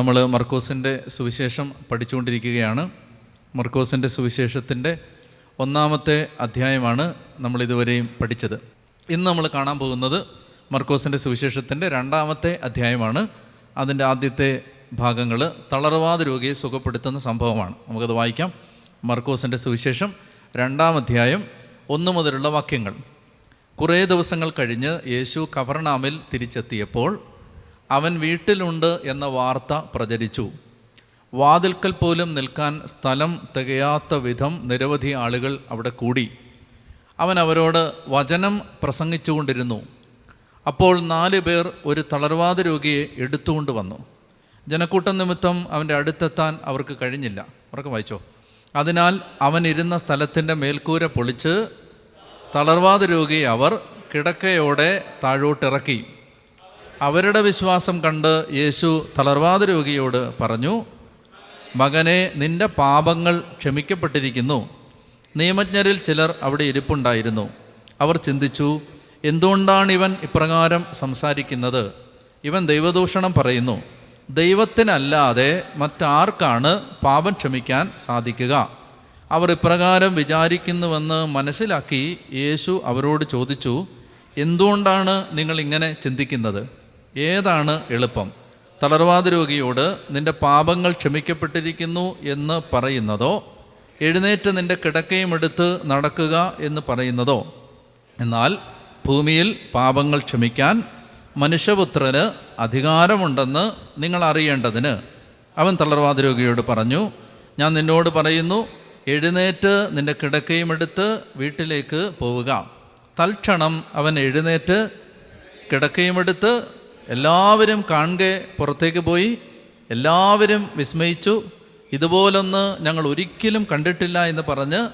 നമ്മൾ മർക്കോസിന്റെ സുവിശേഷം പഠിച്ചുകൊണ്ടിരിക്കുകയാണ്. മർക്കോസിന്റെ സുവിശേഷത്തിന്റെ ഒന്നാമത്തെ അധ്യായമാണ് നമ്മൾ ഇതുവരെയും പഠിച്ചത്. ഇന്ന് നമ്മൾ കാണാൻ പോകുന്നത് മർക്കോസിന്റെ സുവിശേഷത്തിന്റെ രണ്ടാമത്തെ അധ്യായമാണ്. അതിന്റെ ആദ്യത്തെ ഭാഗങ്ങൾ തളർവാദ രോഗിയെ സുഖപ്പെടുത്തുന്ന സംഭവമാണ്. നമുക്കത് വായിക്കാം. മർക്കോസിന്റെ സുവിശേഷം രണ്ടാം അധ്യായം ഒന്ന് മുതലുള്ള വാക്യങ്ങൾ. കുറേ ദിവസങ്ങൾ കഴിഞ്ഞ് യേശു കവർണാമിൽ തിരിച്ചെത്തിയപ്പോൾ അവൻ വീട്ടിലുണ്ട് എന്ന വാർത്ത പ്രചരിച്ചു. വാതിൽക്കൽ പോലും നിൽക്കാൻ സ്ഥലം തികയാത്ത വിധം നിരവധി ആളുകൾ അവിടെ കൂടി. അവൻ അവരോട് വചനം പ്രസംഗിച്ചുകൊണ്ടിരുന്നു. അപ്പോൾ നാല് പേർ ഒരു തളർവാദ രോഗിയെ എടുത്തുകൊണ്ട് വന്നു. ജനക്കൂട്ടം നിമിത്തം അവന്റെ അടുത്തെത്താൻ അവർക്ക് കഴിഞ്ഞില്ല. അവർക്ക് വായിച്ചോ. അതിനാൽ അവൻ ഇരുന്ന സ്ഥലത്തിന്റെ മേൽക്കൂര പൊളിച്ച് തളർവാദ രോഗിയെ അവർ കിടക്കയോടെ താഴോട്ടിറക്കി. അവരുടെ വിശ്വാസം കണ്ട് യേശു തളർവാദ രോഗിയോട് പറഞ്ഞു മകനെ നിന്റെ പാപങ്ങൾ ക്ഷമിക്കപ്പെട്ടിരിക്കുന്നു. നിയമജ്ഞരിൽ ചിലർ അവിടെ ഇരിപ്പുണ്ടായിരുന്നു. അവർ ചിന്തിച്ചു എന്തുകൊണ്ടാണ് ഇവൻ ഇപ്രകാരം സംസാരിക്കുന്നത്? ഇവൻ ദൈവദൂഷണം പറയുന്നു ദൈവത്തിനല്ലാതെ മറ്റാർക്കാണ് പാപം ക്ഷമിക്കാൻ സാധിക്കുക. അവർ ഇപ്രകാരം വിചാരിക്കുന്നുവെന്ന് മനസ്സിലാക്കി യേശു അവരോട് ചോദിച്ചു എന്തുകൊണ്ടാണ് നിങ്ങൾ ഇങ്ങനെ ചിന്തിക്കുന്നത്? ഏതാണ് എളുപ്പം? തളർവാദ രോഗിയോട് നിന്റെ പാപങ്ങൾ ക്ഷമിക്കപ്പെട്ടിരിക്കുന്നു എന്ന് പറയുന്നതോ? എഴുന്നേറ്റ് നിന്റെ കിടക്കയും എടുത്ത് നടക്കുക എന്ന് പറയുന്നതോ? എന്നാൽ ഭൂമിയിൽ പാപങ്ങൾ ക്ഷമിക്കാൻ മനുഷ്യപുത്രന് അധികാരമുണ്ടെന്ന് നിങ്ങൾ അറിയേണ്ടതിന് അവൻ തളർവാദ രോഗിയോട് പറഞ്ഞു ഞാൻ നിന്നോട് പറയുന്നു എഴുന്നേറ്റ് നിന്റെ കിടക്കയും എടുത്ത് വീട്ടിലേക്ക് പോവുക. തൽക്ഷണം അവൻ എഴുന്നേറ്റ് കിടക്കയും എടുത്ത് എല്ലാവരും കാണുക പുറത്തേക്ക് പോയി എല്ലാവരും വിസ്മയിച്ചു. ഇതുപോലൊന്ന് ഞങ്ങൾ ഒരിക്കലും കണ്ടിട്ടില്ല എന്ന് പറഞ്ഞ്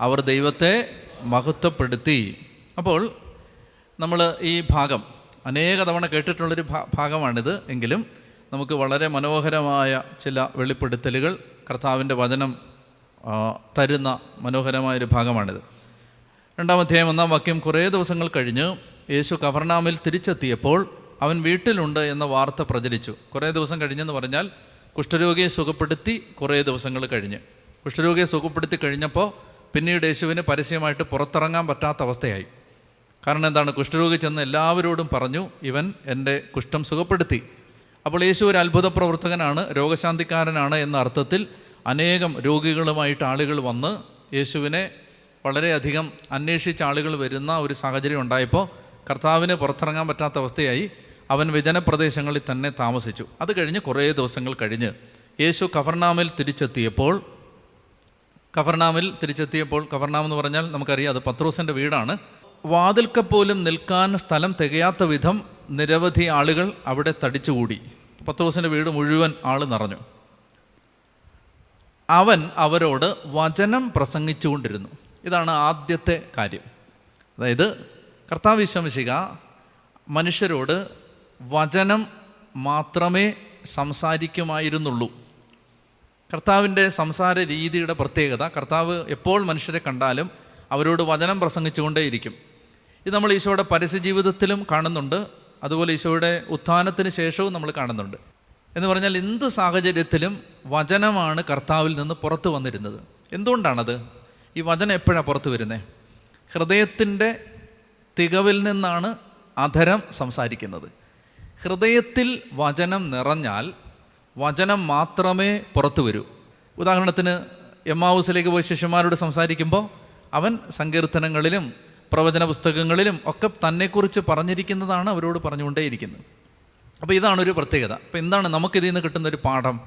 അവർ ദൈവത്തെ മഹത്വപ്പെടുത്തി. അപ്പോൾ നമ്മൾ ഈ ഭാഗം അനേക തവണ കേട്ടിട്ടുള്ളൊരു ഭാഗമാണിത്. എങ്കിലും നമുക്ക് വളരെ മനോഹരമായ ചില വെളിപ്പെടുത്തലുകൾ കർത്താവിന്റെ വചനം തരുന്ന മനോഹരമായൊരു ഭാഗമാണിത്. രണ്ടാം അധ്യായം ഒന്നാം വാക്യം കുറേ ദിവസങ്ങൾ കഴിഞ്ഞ് യേശു കവർണാമിൽ തിരിച്ചെത്തിയപ്പോൾ അവൻ വീട്ടിലുണ്ട് എന്ന വാർത്ത പ്രചരിച്ചു. കുറേ ദിവസം കഴിഞ്ഞെന്ന് പറഞ്ഞാൽ കുഷ്ഠരോഗിയെ സുഖപ്പെടുത്തി കുറേ ദിവസങ്ങൾ കഴിഞ്ഞ്. കുഷ്ഠരോഗിയെ സുഖപ്പെടുത്തി കഴിഞ്ഞപ്പോൾ പിന്നീട് യേശുവിന് പരസ്യമായിട്ട് പുറത്തിറങ്ങാൻ പറ്റാത്ത അവസ്ഥയായി. കാരണം എന്താണ്? കുഷ്ഠരോഗി ചെന്ന് എല്ലാവരോടും പറഞ്ഞു ഇവൻ എന്റെ കുഷ്ഠം സുഖപ്പെടുത്തി. അപ്പോൾ യേശു ഒരു അത്ഭുത പ്രവർത്തകനാണ് രോഗശാന്തിക്കാരനാണ് എന്ന അർത്ഥത്തിൽ അനേകം രോഗികളുമായിട്ട് ആളുകൾ വന്ന് യേശുവിനെ വളരെയധികം അന്വേഷിച്ച ആളുകൾ വരുന്ന ഒരു സാഹചര്യം ഉണ്ടായപ്പോൾ കർത്താവിന് പുറത്തിറങ്ങാൻ പറ്റാത്ത അവസ്ഥയായി. അവൻ വിജനപ്രദേശങ്ങളിൽ തന്നെ താമസിച്ചു. അത് കഴിഞ്ഞ് കുറേ ദിവസങ്ങൾ കഴിഞ്ഞ് യേശു കഫർനാമിൽ തിരിച്ചെത്തിയപ്പോൾ കഫർനാമിൽ തിരിച്ചെത്തിയപ്പോൾ കഫർനാം എന്ന് പറഞ്ഞാൽ നമുക്കറിയാം അത് പത്രോസിന്റെ വീടാണ്. വാതിൽക്ക പോലും നിൽക്കാൻ സ്ഥലം തികയാത്ത വിധം നിരവധി ആളുകൾ അവിടെ തടിച്ചുകൂടി. പത്രോസിന്റെ വീട് മുഴുവൻ ആൾ നിറഞ്ഞു. അവൻ അവരോട് വചനം പ്രസംഗിച്ചുകൊണ്ടിരുന്നു. ഇതാണ് ആദ്യത്തെ കാര്യം. അതായത് കർത്താവ് വിശ്വസിക മനുഷ്യരോട് വചനം മാത്രമേ സംസാരിക്കുമായിരുന്നുള്ളൂ. കർത്താവിന്റെ സംസാര രീതിയുടെ പ്രത്യേകത കർത്താവ് എപ്പോൾ മനുഷ്യരെ കണ്ടാലും അവരോട് വചനം പ്രസംഗിച്ചുകൊണ്ടേയിരിക്കും. ഇത് നമ്മൾ ഈശോയുടെ പരസ്യ ജീവിതത്തിലും കാണുന്നുണ്ട്. അതുപോലെ ഈശോയുടെ ഉത്ഥാനത്തിന് ശേഷവും നമ്മൾ കാണുന്നുണ്ട്. എന്ന് പറഞ്ഞാൽ എന്ത് സാഹചര്യത്തിലും വചനമാണ് കർത്താവിൽ നിന്ന് പുറത്തു വന്നിരുന്നത്. എന്തുകൊണ്ടാണത്? ഈ വചനം എപ്പോഴാണ് പുറത്തു വരുന്നത് ഹൃദയത്തിന്റെ തികവിൽ നിന്നാണ് അധരം സംസാരിക്കുന്നത്. ഹൃദയത്തിൽ വചനം നിറഞ്ഞാൽ വചനം മാത്രമേ പുറത്തു വരൂ. ഉദാഹരണത്തിന് എമ്മാവൂസിലേക്ക് പോയി ശിഷ്യന്മാരോട് സംസാരിക്കുമ്പോൾ അവൻ സങ്കീർത്തനങ്ങളിലും പ്രവചന പുസ്തകങ്ങളിലും ഒക്കെ തന്നെക്കുറിച്ച് പറഞ്ഞിരിക്കുന്നതാണ് അവരോട് പറഞ്ഞുകൊണ്ടേയിരിക്കുന്നത്. അപ്പോൾ ഇതാണ് ഒരു പ്രത്യേകത. അപ്പോൾ എന്താണ് നമുക്കിതിൽ നിന്ന് കിട്ടുന്ന ഒരു പാഠം?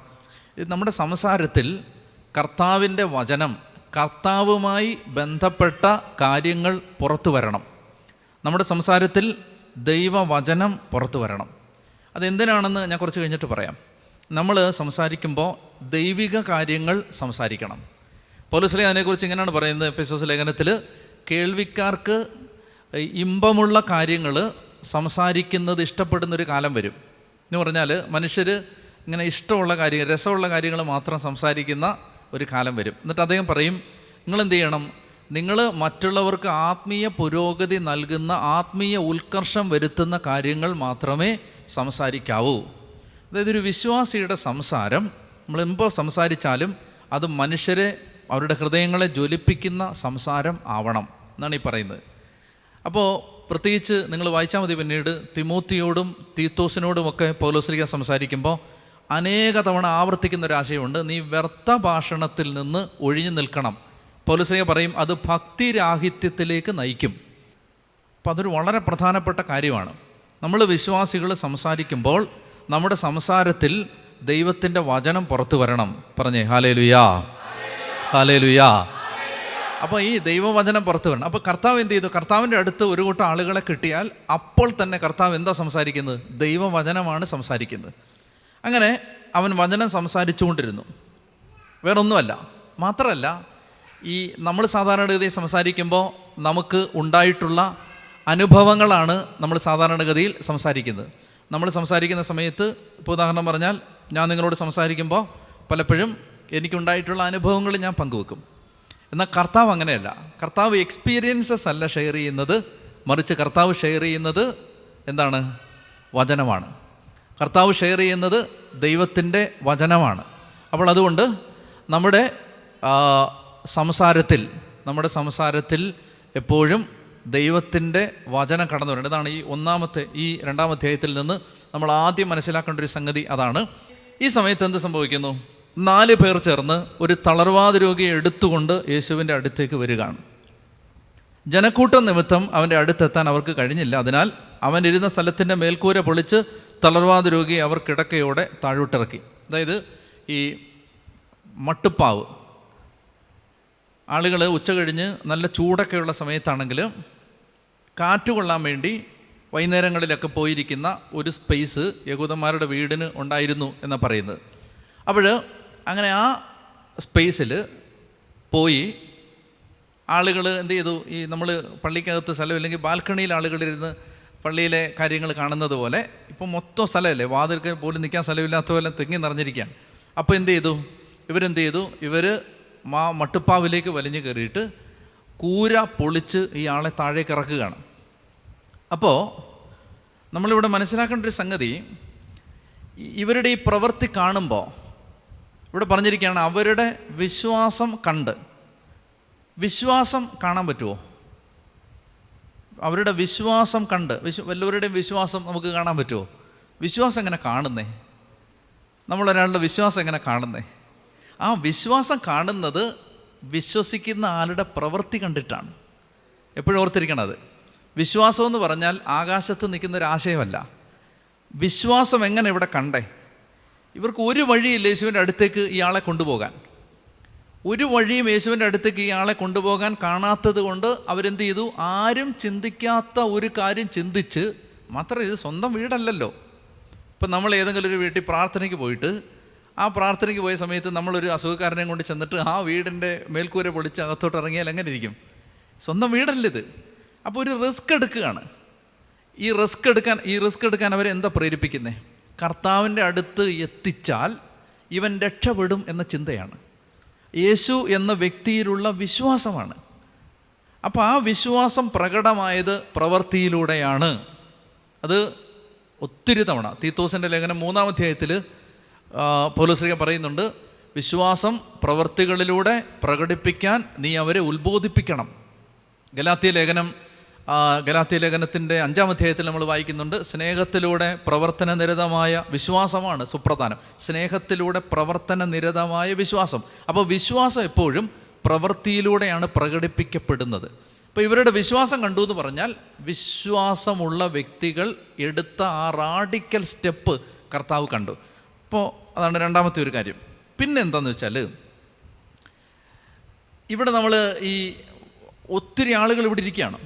നമ്മുടെ സംസാരത്തിൽ കർത്താവിന്റെ വചനം കർത്താവുമായി ബന്ധപ്പെട്ട കാര്യങ്ങൾ പുറത്തു വരണം. നമ്മുടെ സംസാരത്തിൽ ദൈവവചനം പുറത്തു വരണം. അതെന്തിനാണെന്ന് ഞാൻ കുറച്ച് കഴിഞ്ഞിട്ട് പറയാം. നമ്മൾ സംസാരിക്കുമ്പോൾ ദൈവിക കാര്യങ്ങൾ സംസാരിക്കണം. പോലീസിലെ അതിനെക്കുറിച്ച് ഇങ്ങനെയാണ് പറയുന്നത് എഫ് ലേഖനത്തിൽ കേൾവിക്കാർക്ക് ഇമ്പമുള്ള കാര്യങ്ങൾ സംസാരിക്കുന്നത് ഇഷ്ടപ്പെടുന്നൊരു കാലം വരും. എന്ന് പറഞ്ഞാൽ മനുഷ്യർ ഇങ്ങനെ ഇഷ്ടമുള്ള കാര്യങ്ങൾ രസമുള്ള കാര്യങ്ങൾ മാത്രം സംസാരിക്കുന്ന ഒരു കാലം വരും. എന്നിട്ട് അദ്ദേഹം പറയും നിങ്ങൾ എന്ത് ചെയ്യണം? നിങ്ങൾ മറ്റുള്ളവർക്ക് ആത്മീയ പുരോഗതി നൽകുന്ന ആത്മീയ ഉത്കർഷം വരുത്തുന്ന കാര്യങ്ങൾ മാത്രമേ സംസാരിക്കാവൂ. അതായത് ഒരു വിശ്വാസിയുടെ സംസാരം നമ്മൾ എപ്പോൾ സംസാരിച്ചാലും അത് മനുഷ്യരെ അവരുടെ ഹൃദയങ്ങളെ ജ്വലിപ്പിക്കുന്ന സംസാരം ആവണം എന്നാണ് ഈ പറയുന്നത്. അപ്പോൾ പ്രത്യേകിച്ച് നിങ്ങൾ വായിച്ചാൽ മതി പിന്നീട് തിമൂത്തിയോടും തീത്തോസിനോടുമൊക്കെ പൗലോസ്ലിക സംസാരിക്കുമ്പോൾ അനേക തവണ ആവർത്തിക്കുന്ന ഒരു ആശയമുണ്ട്. നീ വ്യർത്ഥ ഭാഷണത്തിൽ നിന്ന് ഒഴിഞ്ഞു നിൽക്കണം. പൗലോസ്ലിക പറയും അത് ഭക്തിരാഹിത്യത്തിലേക്ക് നയിക്കും. അപ്പം അതൊരു വളരെ പ്രധാനപ്പെട്ട കാര്യമാണ്. നമ്മൾ വിശ്വാസികൾ സംസാരിക്കുമ്പോൾ നമ്മുടെ സംസാരത്തിൽ ദൈവത്തിന്റെ വചനം പുറത്തു വരണം. പറഞ്ഞേ ഹാലേ ലുയാ ഹാലേ ലുയാ അപ്പോൾ ഈ ദൈവവചനം പുറത്തു വരണം. അപ്പോൾ കർത്താവ് എന്ത് ചെയ്തു? കർത്താവിന്റെ അടുത്ത് ഒരു കൂട്ടം ആളുകളെ കിട്ടിയാൽ അപ്പോൾ തന്നെ കർത്താവ് എന്താ സംസാരിക്കുന്നത്? ദൈവവചനമാണ് സംസാരിക്കുന്നത്. അങ്ങനെ അവൻ വചനം സംസാരിച്ചുകൊണ്ടിരുന്നു. വേറൊന്നുമല്ല മാത്രമല്ല ഈ നമ്മൾ സാധാരണഗതിയിൽ സംസാരിക്കുമ്പോൾ നമുക്ക് ഉണ്ടായിട്ടുള്ള അനുഭവങ്ങളാണ് നമ്മൾ സാധാരണഗതിയിൽ സംസാരിക്കുന്നത്. നമ്മൾ സംസാരിക്കുന്ന സമയത്ത് ഇപ്പോൾ ഉദാഹരണം പറഞ്ഞാൽ ഞാൻ നിങ്ങളോട് സംസാരിക്കുമ്പോൾ പലപ്പോഴും എനിക്കുണ്ടായിട്ടുള്ള അനുഭവങ്ങൾ ഞാൻ പങ്കുവെക്കും. എന്നാൽ കർത്താവ് അങ്ങനെയല്ല. കർത്താവ് എക്സ്പീരിയൻസസ് അല്ല ഷെയർ ചെയ്യുന്നത്. മറിച്ച് കർത്താവ് ഷെയർ ചെയ്യുന്നത് എന്താണ്? വചനമാണ്. കർത്താവ് ഷെയർ ചെയ്യുന്നത് ദൈവത്തിന്റെ വചനമാണ്. അപ്പോൾ അതുകൊണ്ട് നമ്മുടെ സംസാരത്തിൽ നമ്മുടെ സംസാരത്തിൽ എപ്പോഴും ദൈവത്തിന്റെ വചനം കടന്നു വരുന്നത് ഇതാണ് ഈ ഒന്നാമത്തെ ഈ രണ്ടാം അധ്യായത്തിൽ നിന്ന് നമ്മൾ ആദ്യം മനസ്സിലാക്കേണ്ട ഒരു സംഗതി അതാണ്. ഈ സമയത്ത് എന്ത് സംഭവിക്കുന്നു? നാല് പേർ ചേർന്ന് ഒരു തളർവാദ രോഗിയെ എടുത്തുകൊണ്ട് യേശുവിന്റെ അടുത്തേക്ക് വരികയാണ്. ജനക്കൂട്ടം നിമിത്തം അവന്റെ അടുത്തെത്താൻ അവർക്ക് കഴിഞ്ഞില്ല. അതിനാൽ അവൻ ഇരുന്ന സ്ഥലത്തിന്റെ മേൽക്കൂര പൊളിച്ച് തളർവാദ രോഗിയെ അവർ കിടക്കയോടെ താഴോട്ടിറക്കി. അതായത് ഈ മട്ടുപ്പാവ് ആളുകൾ ഉച്ച കഴിഞ്ഞ് നല്ല ചൂടൊക്കെയുള്ള സമയത്താണെങ്കിൽ കാറ്റ് കൊള്ളാൻ വേണ്ടി വൈകുന്നേരങ്ങളിലൊക്കെ പോയിരിക്കുന്ന ഒരു സ്പേസ് യഹൂദന്മാരുടെ വീടിന് ഉണ്ടായിരുന്നു എന്നാണ് പറയുന്നത്. അപ്പോൾ അങ്ങനെ ആ സ്പേസിൽ പോയി ആളുകൾ എന്ത് ചെയ്തു? ഈ നമ്മൾ പള്ളിക്കകത്ത് സ്ഥലം അല്ലെങ്കിൽ ബാൽക്കണിയിൽ ആളുകളിരുന്ന് പള്ളിയിലെ കാര്യങ്ങൾ കാണുന്നത് പോലെ ഇപ്പോൾ മൊത്തം സ്ഥലമല്ലേ? വാതിൽക്ക് പോലും നിൽക്കാൻ സ്ഥലമില്ലാത്ത പോലെ തിങ്ങി നിറഞ്ഞിരിക്കുകയാണ്. അപ്പോൾ എന്ത് ചെയ്തു? ഇവരെന്ത് ചെയ്തു? ഇവർ മാ മട്ടുപ്പാവിലേക്ക് വലിഞ്ഞു കയറിയിട്ട് കൂര പൊളിച്ച് ഇയാളെ താഴേക്ക് ഇറക്കുകയാണ്. അപ്പോൾ നമ്മളിവിടെ മനസ്സിലാക്കേണ്ട ഒരു സംഗതി ഇവരുടെ ഈ പ്രവൃത്തി കാണുമ്പോൾ ഇവിടെ പറഞ്ഞിരിക്കുകയാണ് അവരുടെ വിശ്വാസം കണ്ട്. വിശ്വാസം കാണാൻ പറ്റുമോ അവരുടെ വിശ്വാസം കണ്ട്. വിശ്വ വല്ലവരുടെയും വിശ്വാസം നമുക്ക് കാണാൻ പറ്റുമോ വിശ്വാസം എങ്ങനെ കാണുന്നേ? നമ്മളൊരാളുടെ വിശ്വാസം എങ്ങനെ കാണുന്നേ? ആ വിശ്വാസം കാണുന്നത് വിശ്വസിക്കുന്ന ആളുടെ പ്രവൃത്തി കണ്ടിട്ടാണ്. എപ്പോഴും ഓർത്തിരിക്കണത് വിശ്വാസം എന്ന് പറഞ്ഞാൽ ആകാശത്ത് നിൽക്കുന്ന ആശയമല്ല. വിശ്വാസം എങ്ങനെ ഇവിടെ കണ്ടേ? ഇവർക്ക് ഒരു വഴിയില്ല യേശുവിന്റെ അടുത്തേക്ക് ഇയാളെ കൊണ്ടുപോകാൻ. ഒരു വഴിയും യേശുവിന്റെ അടുത്തേക്ക് ഇയാളെ കൊണ്ടുപോകാൻ കാണാത്തത് കൊണ്ട് അവരെന്ത് ചെയ്തു? ആരും ചിന്തിക്കാത്ത ഒരു കാര്യം ചിന്തിച്ച് മാത്രം ഇത് സ്വന്തം വീടല്ലല്ലോ. ഇപ്പം നമ്മൾ ഏതെങ്കിലും ഒരു വീട്ടിൽ പ്രാർത്ഥനയ്ക്ക് പോയിട്ട് ആ പ്രാർത്ഥനയ്ക്ക് പോയ സമയത്ത് നമ്മളൊരു അസുഖക്കാരനെ കൊണ്ട് ചെന്നിട്ട് ആ വീടിന്റെ മേൽക്കൂര പൊളിച്ച് അകത്തോട്ട് ഇറങ്ങിയാൽ എങ്ങനെ ഇരിക്കും? സ്വന്തം വീടല്ല ഇത്. അപ്പോൾ ഒരു റിസ്ക് എടുക്കുകയാണ്. ഈ റിസ്ക് എടുക്കാൻ ഈ റിസ്ക് എടുക്കാൻ അവരെ എന്താ പ്രേരിപ്പിക്കുന്നത് കർത്താവിന്റെ അടുത്ത് എത്തിച്ചാൽ ഇവൻ രക്ഷപ്പെടും എന്ന ചിന്തയാണ്. യേശു എന്ന വ്യക്തിയിലുള്ള വിശ്വാസമാണ്. അപ്പോൾ ആ വിശ്വാസം പ്രകടമായത് പ്രവൃത്തിയിലൂടെയാണ്. അത് ഒത്തിരി തവണ. തീത്തോസിന്റെ ലേഖനം മൂന്നാം അധ്യായത്തിൽ പോലീസ്ലിക പറയുന്നുണ്ട് വിശ്വാസം പ്രവൃത്തികളിലൂടെ പ്രകടിപ്പിക്കാൻ നീ അവരെ ഉത്ബോധിപ്പിക്കണം. ഗലാത്തിയ ലേഖനം ഗലാത്തിയ ലേഖനത്തിന്റെ അഞ്ചാം അധ്യായത്തിൽ നമ്മൾ വായിക്കുന്നുണ്ട് സ്നേഹത്തിലൂടെ പ്രവർത്തന നിരതമായ വിശ്വാസമാണ് സുപ്രധാനം. സ്നേഹത്തിലൂടെ പ്രവർത്തന നിരതമായ വിശ്വാസം. അപ്പോൾ വിശ്വാസം എപ്പോഴും പ്രവൃത്തിയിലൂടെയാണ് പ്രകടിപ്പിക്കപ്പെടുന്നത്. അപ്പോൾ ഇവരുടെ വിശ്വാസം കണ്ടു എന്ന് പറഞ്ഞാൽ വിശ്വാസമുള്ള വ്യക്തികൾ എടുത്ത ആ റാഡിക്കൽ സ്റ്റെപ്പ് കർത്താവ് കണ്ടു. അപ്പോൾ അതാണ് രണ്ടാമത്തെ ഒരു കാര്യം. പിന്നെ എന്താണെന്ന് വെച്ചാൽ ഇവിടെ നമ്മൾ ഈ ഒത്തിരി ആളുകൾ ഇവിടെ ഇരിക്കുകയാണ്.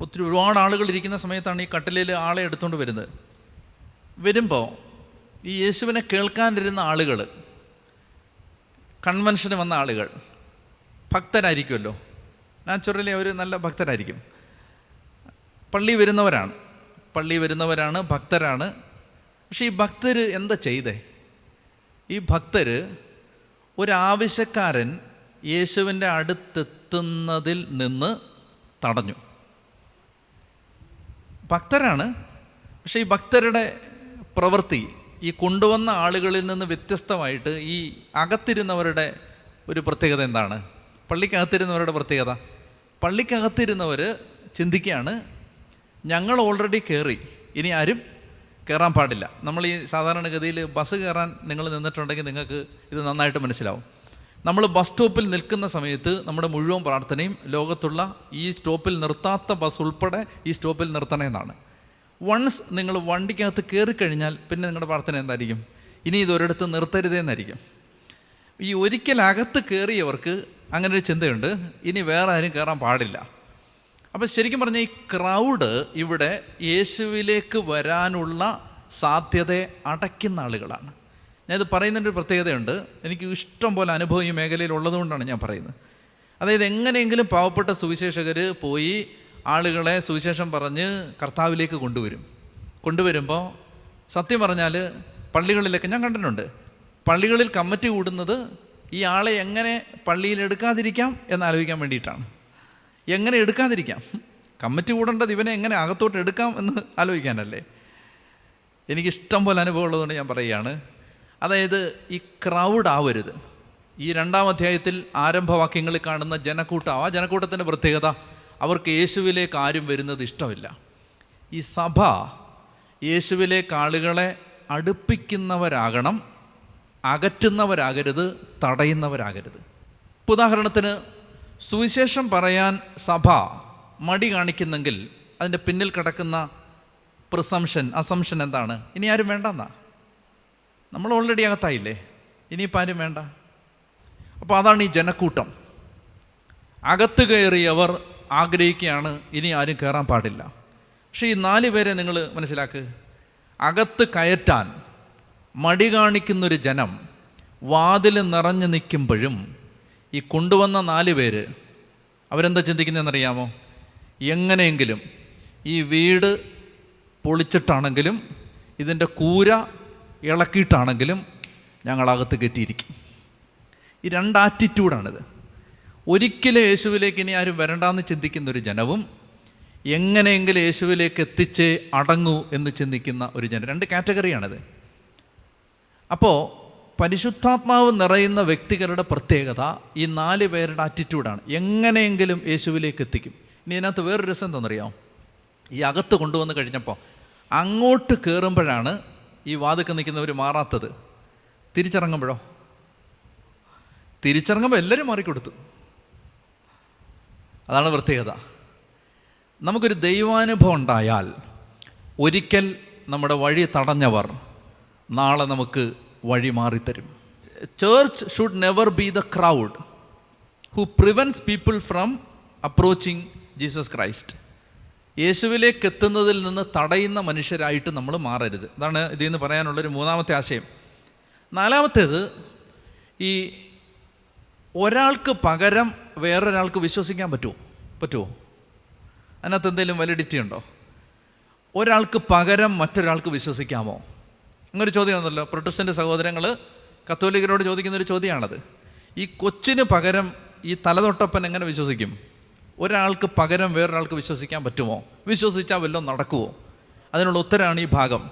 ഒത്തിരി ഒരുപാട് ആളുകൾ ഇരിക്കുന്ന സമയത്താണ് ഈ കട്ടിലിൽ ആളെ എടുത്തുകൊണ്ട് വരുന്നത്. വരുമ്പോൾ ഈ യേശുവിനെ കേൾക്കാനിരുന്ന ആളുകൾ കൺവെൻഷന് വന്ന ആളുകൾ ഭക്തരായിരിക്കുമല്ലോ. നാച്ചുറലി അവർ നല്ല ഭക്തരായിരിക്കും. പള്ളി വരുന്നവരാണ്. പള്ളി വരുന്നവരാണ് ഭക്തരാണ്. പക്ഷേ ഈ ഭക്തർ എന്താ ചെയ്തേ? ഈ ഭക്തർ ഒരാവശ്യക്കാരൻ യേശുവിന്റെ അടുത്തെത്തുന്നതിൽ നിന്ന് തടഞ്ഞു. ഭക്തരാണ് പക്ഷേ ഈ ഭക്തരുടെ പ്രവൃത്തി ഈ കൊണ്ടുവന്ന ആളുകളിൽ നിന്ന് വ്യത്യസ്തമായിട്ട് ഈ അകത്തിരുന്നവരുടെ ഒരു പ്രത്യേകത എന്താണ്? പള്ളിക്കകത്തിരുന്നവരുടെ പ്രത്യേകത. പള്ളിക്കകത്തിരുന്നവർ ചിന്തിക്കുകയാണ് ഞങ്ങൾ ഓൾറെഡി കയറി ഇനി ആരും കയറാൻ പാടില്ല. നമ്മൾ ഈ സാധാരണഗതിയിൽ ബസ് കയറാൻ നിങ്ങൾ നിന്നിട്ടുണ്ടെങ്കിൽ നിങ്ങൾക്ക് ഇത് നന്നായിട്ട് മനസ്സിലാവും. നമ്മൾ ബസ് സ്റ്റോപ്പിൽ നിൽക്കുന്ന സമയത്ത് നമ്മുടെ മുഴുവൻ പ്രാർത്ഥനയും ലോകത്തുള്ള ഈ സ്റ്റോപ്പിൽ നിർത്താത്ത ബസ് ഉൾപ്പെടെ ഈ സ്റ്റോപ്പിൽ നിർത്തണമെന്നാണ് വൺസ് നിങ്ങൾ വണ്ടിക്കകത്ത് കയറി കഴിഞ്ഞാൽ പിന്നെ നിങ്ങളുടെ പ്രാർത്ഥന എന്തായിരിക്കും? ഇനി ഇതൊരിടത്ത് നിർത്തരുതേന്നായിരിക്കും ഈ ഒരിക്കൽ അകത്ത് കയറിയവർക്ക് അങ്ങനെ ഒരു ചിന്തയുണ്ട്. ഇനി വേറെ ആരും കയറാൻ പാടില്ല. അപ്പോൾ ശരിക്കും പറഞ്ഞാൽ ഈ ക്രൗഡ് ഇവിടെ യേശുവിലേക്ക് വരാനുള്ള സാധ്യത അടയ്ക്കുന്ന ആളുകളാണ്. ഞാൻ ഇത് പറയുന്നതിന്റെ ഒരു പ്രത്യേകതയുണ്ട്. എനിക്ക് ഇഷ്ടം പോലെ അനുഭവം ഈ മേഖലയിൽ ഉള്ളതുകൊണ്ടാണ് ഞാൻ പറയുന്നത്. അതായത് എങ്ങനെയെങ്കിലും പാവപ്പെട്ട സുവിശേഷകർ പോയി ആളുകളെ സുവിശേഷം പറഞ്ഞ് കർത്താവിലേക്ക് കൊണ്ടുവരും. കൊണ്ടുവരുമ്പോൾ സത്യം പറഞ്ഞാൽ പള്ളികളിലൊക്കെ ഞാൻ കണ്ടിട്ടുണ്ട്. പള്ളികളിൽ കമ്മിറ്റി കൂടുന്നത് ഈ ആളെ എങ്ങനെ പള്ളിയിൽ എടുക്കാതിരിക്കാം എന്നാലോചിക്കാൻ വേണ്ടിയിട്ടാണ്. എങ്ങനെ എടുക്കാതിരിക്കാം? കമ്മിറ്റി കൂടേണ്ടത് ഇവനെ എങ്ങനെ അകത്തോട്ട് എടുക്കാം എന്ന് ആലോചിക്കാനല്ലേ? എനിക്കിഷ്ടം പോലെ അനുഭവം ഉള്ളതുകൊണ്ട് ഞാൻ പറയുകയാണ്. അതായത് ഈ ക്രൗഡ് ആവരുത്. ഈ രണ്ടാം അധ്യായത്തിൽ ആരംഭവാക്യങ്ങളിൽ കാണുന്ന ജനക്കൂട്ടം ആ ജനക്കൂട്ടത്തിന്റെ പ്രത്യേകത അവർക്ക് യേശുവിലേക്ക് ആരും വരുന്നത് ഇഷ്ടമില്ല. ഈ സഭ യേശുവിലേക്ക് ആളുകളെ അടുപ്പിക്കുന്നവരാകണം അകറ്റുന്നവരാകരുത് തടയുന്നവരാകരുത്. ഉദാഹരണത്തിന് സുവിശേഷം പറയാൻ സഭ മടി കാണിക്കുന്നെങ്കിൽ അതിന്റെ പിന്നിൽ കിടക്കുന്ന പ്രിസംഷൻ അസംഷൻ എന്താണ്? ഇനി ആരും വേണ്ടെന്നാ? നമ്മൾ ഓൾറെഡി അകത്തായില്ലേ? ഇനിയിപ്പോൾ ആരും വേണ്ട. അപ്പോൾ അതാണ് ഈ ജനക്കൂട്ടം. അകത്ത് കയറിയവർ ആഗ്രഹിക്കുകയാണ് ഇനി ആരും കയറാൻ പാടില്ല. പക്ഷേ ഈ നാല് പേരെ നിങ്ങൾ മനസ്സിലാക്ക്. അകത്ത് കയറ്റാൻ മടി കാണിക്കുന്നൊരു ജനം വാതിൽ നിറഞ്ഞു നിൽക്കുമ്പോഴും ഈ കൊണ്ടുവന്ന നാല് പേര് അവരെന്താ ചിന്തിക്കുന്നതെന്നറിയാമോ? എങ്ങനെയെങ്കിലും ഈ വീട് പൊളിച്ചിട്ടാണെങ്കിലും ഇതിന്റെ കൂര ഇളക്കിയിട്ടാണെങ്കിലും ഞങ്ങളകത്ത് കെട്ടിയിരിക്കും. ഈ രണ്ട് ആറ്റിറ്റ്യൂഡാണിത് ഒരിക്കലും യേശുവിലേക്ക് ഇനി ആരും വരണ്ടെന്ന് ചിന്തിക്കുന്ന ഒരു ജനവും എങ്ങനെയെങ്കിലും യേശുവിലേക്ക് എത്തിച്ചേ അടങ്ങൂ എന്ന് ചിന്തിക്കുന്ന ഒരു ജനം രണ്ട് കാറ്റഗറിയാണിത് അപ്പോൾ പരിശുദ്ധാത്മാവ് നിറയുന്ന വ്യക്തികളുടെ പ്രത്യേകത ഈ നാല് പേരുടെ ആറ്റിറ്റ്യൂഡാണ് എങ്ങനെയെങ്കിലും യേശുവിലേക്ക് എത്തിക്കും. ഇനി ഇതിനകത്ത് വേറൊരു രസം എന്താണെന്നറിയാം? ഈ അകത്ത് കൊണ്ടുവന്ന് കഴിഞ്ഞപ്പോൾ അങ്ങോട്ട് കയറുമ്പോഴാണ് ഈ വാതുക്കെ നിൽക്കുന്നവർ മാറാത്തത്. തിരിച്ചിറങ്ങുമ്പോഴോ? തിരിച്ചിറങ്ങുമ്പോൾ എല്ലാവരും മാറിക്കൊടുത്തു. അതാണ് പ്രത്യേകത. നമുക്കൊരു ദൈവാനുഭവം ഉണ്ടായാൽ ഒരിക്കൽ നമ്മുടെ വഴി തടഞ്ഞവർ നാളെ നമുക്ക് വഴി മാറിത്തരും. Church should never be the crowd who prevents people from approaching Jesus Christ യേശുവിലേക്ക് എത്തുന്നതിൽ നിന്ന് തടയുന്ന മനുഷ്യരായിട്ട് നമ്മൾ മാറരുത്. അതാണ് ഇതിൽ നിന്ന് പറയാനുള്ളൊരു മൂന്നാമത്തെ ആശയം. നാലാമത്തേത് ഈ ഒരാൾക്ക് പകരം വേറൊരാൾക്ക് വിശ്വസിക്കാൻ പറ്റുമോ? പറ്റുമോ? അതിനകത്ത് എന്തെങ്കിലും വാലിഡിറ്റി ഉണ്ടോ? ഒരാൾക്ക് പകരം മറ്റൊരാൾക്ക് വിശ്വസിക്കാമോ? അങ്ങനൊരു ചോദ്യം വന്നല്ലോ പ്രൊട്ടസ്റ്റന്റ് സഹോദരങ്ങൾ കത്തോലിക്കരോട് ചോദിക്കുന്ന ഒരു ചോദ്യമാണത്. ഈ കൊച്ചിന് പകരം ഈ തലതൊട്ടപ്പൻ എങ്ങനെ വിശ്വസിക്കും? ഒരാൾക്ക് പകരം വേറൊരാൾക്ക് വിശ്വസിക്കാൻ പറ്റുമോ? വിശ്വസിച്ചാൽ വല്ലതും നടക്കുമോ അതിനുള്ള ഉത്തരമാണ് ഈ ഭാഗം.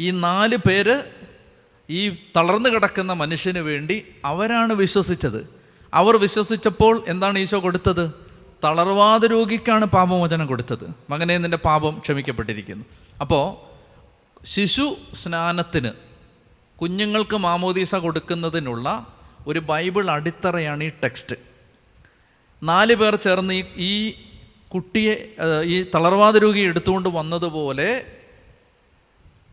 ഈ നാല് പേര് ഈ തളർന്നു കിടക്കുന്ന മനുഷ്യന് വേണ്ടി അവരാണ് വിശ്വസിച്ചത്. അവർ വിശ്വസിച്ചപ്പോൾ എന്താണ് ഈശോ കൊടുത്തത്? തളർവാദ രോഗിക്കാണ് പാപമോചനം കൊടുത്തത്. മകനെ നിന്റെ പാപം ക്ഷമിക്കപ്പെട്ടിരിക്കുന്നു. അപ്പോൾ ശിശു സ്നാനത്തിന് കുഞ്ഞുങ്ങൾക്ക് മാമോദീസ കൊടുക്കുന്നതിനുള്ള ഒരു ബൈബിൾ അടിത്തറയാണ് ഈ ടെക്സ്റ്റ്. നാല് പേർ ചേർന്ന് ഈ കുട്ടിയെ ഈ തളർവാദ രോഗി എടുത്തുകൊണ്ട് വന്നതുപോലെ